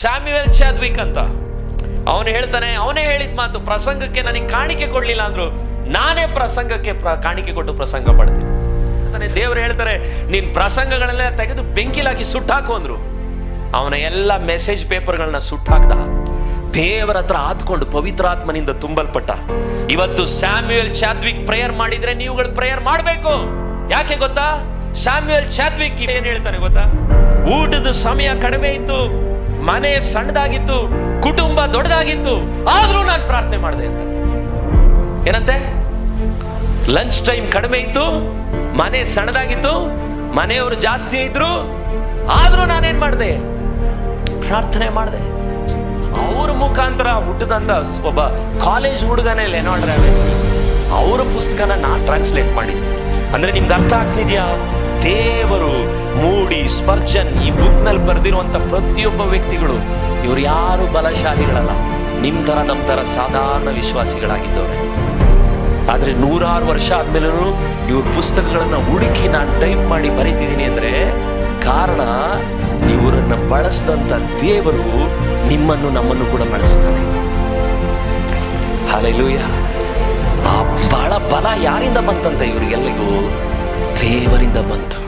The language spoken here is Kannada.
ಸ್ಯಾಮ್ಯುಯಲ್ ಚಾದ್ವಿಕ್ ಅಂತ. ಅವನು ಹೇಳ್ತಾನೆ, ಅವನೇ ಹೇಳಿದ ಮಾತು, ಪ್ರಸಂಗಕ್ಕೆ ನನಗೆ ಕಾಣಿಕೆ ಕೊಡ್ಲಿಲ್ಲ ಅಂದ್ರು ನಾನೇ ಪ್ರಸಂಗಕ್ಕೆ ಪ್ರ- ಕಾಣಿಕೆ ಕೊಟ್ಟು ಪ್ರಸಂಗ ಪಡ್ತೀನಿ ದೇವರು ಹೇಳ್ತಾರೆ, ನೀನ್ ಪ್ರಸಂಗಗಳನ್ನೆಲ್ಲ ತೆಗೆದು ಬೆಂಕಿಲಾಕಿ ಸುಟ್ಟಾಕು ಅಂದ್ರು. ಅವನ ಎಲ್ಲ ಮೆಸೇಜ್ ಪೇಪರ್ಗಳನ್ನ ಸುಟ್ಟಾಕ್ದ. ದೇವರ ಹತ್ರ ಆತ್ಕೊಂಡು ಪವಿತ್ರಾತ್ಮನಿಂದ ತುಂಬಲ್ಪಟ್ಟ. ಇವತ್ತು ಸ್ಯಾಮ್ಯುಯಲ್ ಚಾದ್ವಿಕ್ ಪ್ರೇಯರ್ ಮಾಡಿದ್ರೆ ನೀವುಗಳು ಪ್ರೇಯರ್ ಮಾಡಬೇಕು. ಯಾಕೆ ಗೊತ್ತಾ? ಸ್ಯಾಮ್ಯುಯಲ್ ಚಾದ್ವಿಕ್ ಏನ್ ಹೇಳ್ತಾನೆ ಗೊತ್ತಾ? ಊಟದ ಸಮಯ ಕಡಿಮೆ ಇತ್ತು. ಮನೆ ಸಣ್ಣದಾಗಿತ್ತು, ಕುಟುಂಬ ದೊಡ್ಡದಾಗಿತ್ತು, ಆದ್ರೂ ನಾನು ಪ್ರಾರ್ಥನೆ ಮಾಡಿದೆ ಅಂತ. ಏನಂತೆ? ಲಂಚ್ ಟೈಮ್ ಕಡಿಮೆ ಇತ್ತು, ಮನೆ ಸಣ್ಣದಾಗಿತ್ತು, ಮನೆಯವರು ಜಾಸ್ತಿ ಇದ್ರು, ಆದ್ರೂ ನಾನೇನ್ ಮಾಡಿದೆ? ಪ್ರಾರ್ಥನೆ ಮಾಡಿದೆ. ಅವ್ರ ಮುಖಾಂತರ ಹುಟ್ಟದಂತ ಒಬ್ಬ ಕಾಲೇಜ್ ಹುಡುಗನೇ ಲೆನಾರ್ಡ್ ರಾವೆ ಅವರ ಪುಸ್ತಕನ ನಾನು ಟ್ರಾನ್ಸ್ಲೇಟ್ ಮಾಡಿದ್ದೆ. ಅಂದ್ರೆ ನಿಮ್ಗೆ ಅರ್ಥ ಆಗ್ತಿದ್ಯಾ? ದೇವರು ಮೂಡಿ ಸ್ಪರ್ಜನ್ ಈ ಬುಕ್ನಲ್ಲಿ ಬರೆದಿರುವಂತ ಪ್ರತಿಯೊಬ್ಬ ವ್ಯಕ್ತಿಗಳು, ಇವರು ಯಾರು ಬಲಶಾಲಿಗಳಲ್ಲ, ನಿಮ್ ತರ ನಮ್ ತರ ಸಾಧಾರಣ ವಿಶ್ವಾಸಿಗಳಾಗಿದ್ದವರು. ಆದ್ರೆ ನೂರಾರು ವರ್ಷ ಆದ್ಮೇಲೂ ಇವ್ರ ಪುಸ್ತಕಗಳನ್ನ ಹುಡುಕಿ ನಾನು ಟೈಪ್ ಮಾಡಿ ಬರೀತಿದ್ದೀನಿ ಅಂದ್ರೆ, ಕಾರಣ ಇವರನ್ನ ಬಳಸಿದಂತ ದೇವರು ನಿಮ್ಮನ್ನು ನಮ್ಮನ್ನು ಕೂಡ ಬಳಸ್ತಾನೆ ಹಾಲೆಲೂಯ ಆ ಬಹಳ ಬಲ ಯಾರಿಂದ ಬಂತಂತ ಇವರಿಗೆಲ್ಲಿಗೂ ದೇವರಿಂದ ಬಂತು